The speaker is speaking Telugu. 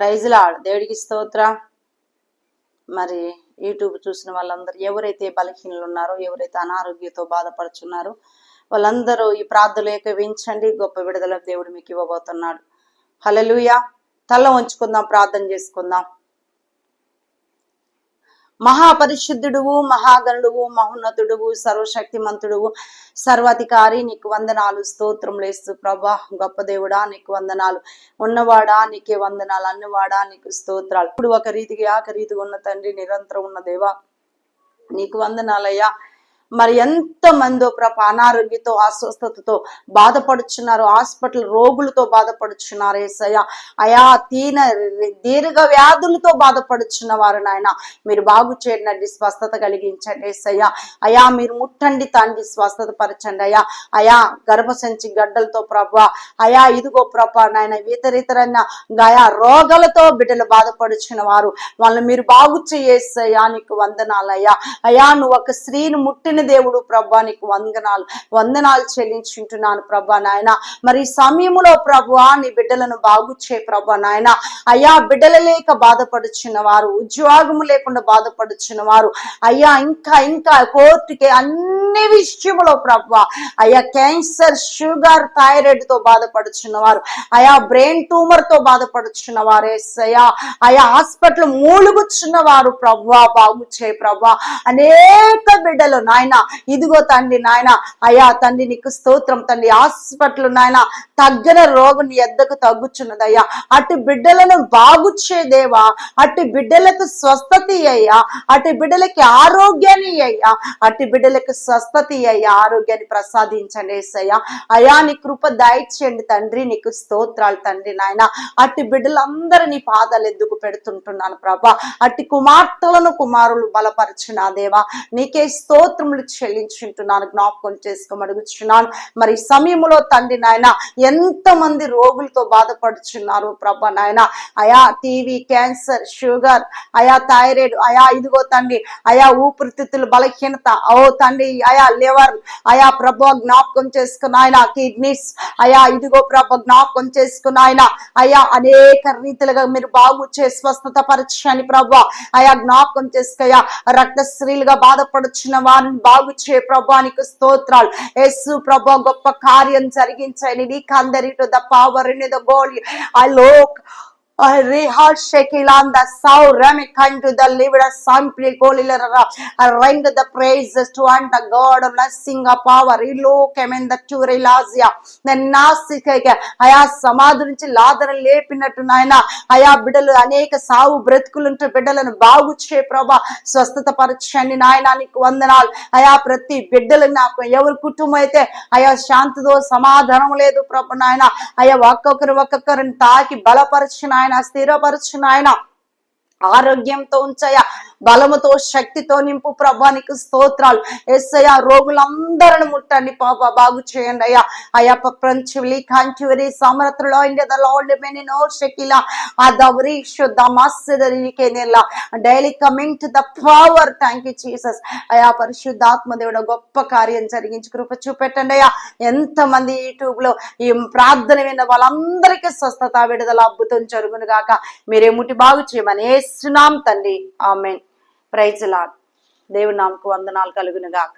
ప్రైజ్లాడ్ దేవుడికి స్తోత్ర. మరి యూట్యూబ్ చూసిన వాళ్ళందరూ ఎవరైతే బలహీనలు ఉన్నారో ఎవరైతే అనారోగ్యంతో బాధపడుచున్నారో వాళ్ళందరూ ఈ ప్రార్థనలు ఏకవించండి గొప్ప విడుదల దేవుడు మీకు ఇవ్వబోతున్నాడు. హలలుయ తల ఉంచుకుందాం ప్రార్థన చేసుకుందాం. మహాపరిశుద్ధుడువు మహాగణుడువు మహోన్నతుడువు సర్వశక్తిమంతుడువు సర్వాధికారి నీకు వందనాలు స్తోత్రం వేస్తూ ప్రభా గొప్ప దేవుడా నీకు వందనాలు. ఉన్నవాడా నీకే వందనాలు అన్నవాడా నీకు స్తోత్రాలు. ఇప్పుడు ఒక రీతిగా ఒక రీతిగా ఉన్న తండ్రి నిరంతరం ఉన్న దేవా నీకు వందనాలయ్యా. మరి ఎంత మందో ప్రభ అనారోగ్యతో అస్వస్థతతో బాధపడుచున్నారు హాస్పిటల్ రోగులతో బాధపడుచున్నారు ఏసయ్య. అయా తీన దీర్ఘ వ్యాధులతో బాధపడుచున్న వారు నాయన. మీరు బాగు చేయండి స్వస్థత కలిగించండి ఏసయ్య. అయా మీరు ముట్టండి తండ్రి స్వస్థత పరచండి అయా. అయా గర్భసంచి గడ్డలతో ప్రభ. అయా ఇదిగో ప్రభ నాయన ఇతరితరన్న గయా రోగాలతో బిడ్డలు బాధపడుచున్న వారు వాళ్ళని మీరు బాగు చేయేసయ్యా నీకు వందనాలయ్యా అయా నువ్వు ఒక స్త్రీని ముట్టిన దేవుడు ప్రభా నీకు వందనాలు. వందనాలు చెల్లించుంటున్నాను ప్రభా నాయన. మరి సమయంలో ప్రభా నీ బిడ్డలను బాగు చే ప్రభా నాయన. అయ్యా బిడ్డల లేక బాధపడుచున్న వారు ఉద్యోగము లేకుండా బాధపడుచున్న వారు. అయ్యా ఇంకా ఇంకా కోర్టుకి అన్ని అన్ని విషయంలో ప్రభు. అయా క్యాన్సర్ షుగర్ థైరాయిడ్తో బాధపడుచున్న వారు అయా బ్రెయిన్ ట్యూమర్తో బాధపడుచున్న వారు అయ్యా అయా హాస్పిటల్ మూలుగుచున్న వారు ప్రభు బాగు చే ప్రభు. అనేక బిడ్డలు నాయన ఇదిగో తండ్రి నాయన అయా తండ్రి నీకు స్తోత్రం తండ్రి హాస్పిటల్ నాయన తగ్గిన రోగం నీ ఎద్దకు తగ్గుచున్నదయ్యా. అటు బిడ్డలను బాగుచ్చే దేవా అటు బిడ్డలకు స్వస్థత అయ్యా అటు బిడ్డలకి ఆరోగ్యాన్ని అయ్యా అటు బిడ్డలకు స్వస్థ స్వస్థత అయ్యా ఆరోగ్యాన్ని ప్రసాదించండి ఏసయ్యా. అయా నీ కృప దయచేయండి తండ్రి నీకు స్తోత్రాలు తండ్రి నాయన. అట్టి బిడ్డలందరూ నీ పాదాలు ఎద్దుకు పెడుతుంటున్నాను ప్రభా. అట్టి కుమార్తెలను కుమారులు బలపరచిన దేవా నీకే స్తోత్రములు చెల్లించుంటున్నాను జ్ఞాపకం చేసుకోమడుగుచున్నాను మరి సమయంలో తండ్రి నాయన ఎంతమంది రోగులతో బాధపడుచున్నారు ప్రభా నాయన. అయా టీవీ క్యాన్సర్ షుగర్ అయా థైరాయిడ్ అయా ఇదిగో తండ్రి అయా ఊపిరితిత్తులు బలహీనత. ఓ తండ్రి అయా లివర్. అయా ప్రభు జ్ఞాపకం చేసుకున్న ఆయన కిడ్నీస్. అయా ఇదిగో ప్రభు జ్ఞాపకం చేసుకున్న ఆయన. అయా అనేక రీతిలుగా మీరు బాగు చే స్వస్థత పరచని ప్రభు. అయా జ్ఞాపకం చేసుకయ్యా రక్తశ్రీలుగా బాధపడుచున్న వారిని బాగు చే ప్రభానికి స్తోత్రాలు. యేసు ప్రభు గొప్ప కార్యం జరిగించని నీకు అందరితో the power in the goal I look I rehearse Shekilan the sow remic unto the liver simply golilera. I rang the praises to unto God blessing of power. Ilo came in the Turilazia. The Nasika అయా సమాధి నుంచి లాదర లేపినట్టు నాయన అయా బిడ్డలు అనేక సావు బ్రతుకులుంటే బిడ్డలను బాగు చే ప్రభా స్వస్థత పరచండి నాయన నీకు వందనాలు అయా ప్రతి బిడ్డలు నాకు ఎవరి కుటుంబం అయితే అయా శాంతితో సమాధానం లేదు ప్రభు నాయన అయా ఒక్కొక్కరు ఒక్కొక్కరిని తాకి బలపరచిన ఆయన స్థిరపరచిన ఆయన ఆరోగ్యంతో ఉంచయ్యా. బలముతో శక్తితో నింపు ప్రభానికి స్తోత్రాలు. ఎస్సయ్య రోగులందరిని ముట్టండి పాప బాగు చేయండి అయ్యా. అయ్యా ప్రపంచలి కాంచివరి సమరత్రలో India the lord many no Shakila ఆ దవరి శుద్ధ మస్సదరికి daily coming to the power. Thank you Jesus అయ్యా పరిశుద్ధాత్మ దేవుడు గొప్ప కార్యం జరిగించి కృప చూపెట్టండి అయ్యా. ఎంతమంది యూట్యూబ్లో ఈ ప్రార్థన విన్న వాళ్ళందరికీ స్వస్థత విడుదల అద్భుతం జరుగును గాక. మీరే ముట్టి బాగు చేయమని ఏసునాం తండ్రి ఆమెన్. ప్రైజ్ లాడ్ దేవుడి నామకు వందనాలు కలుగును గాక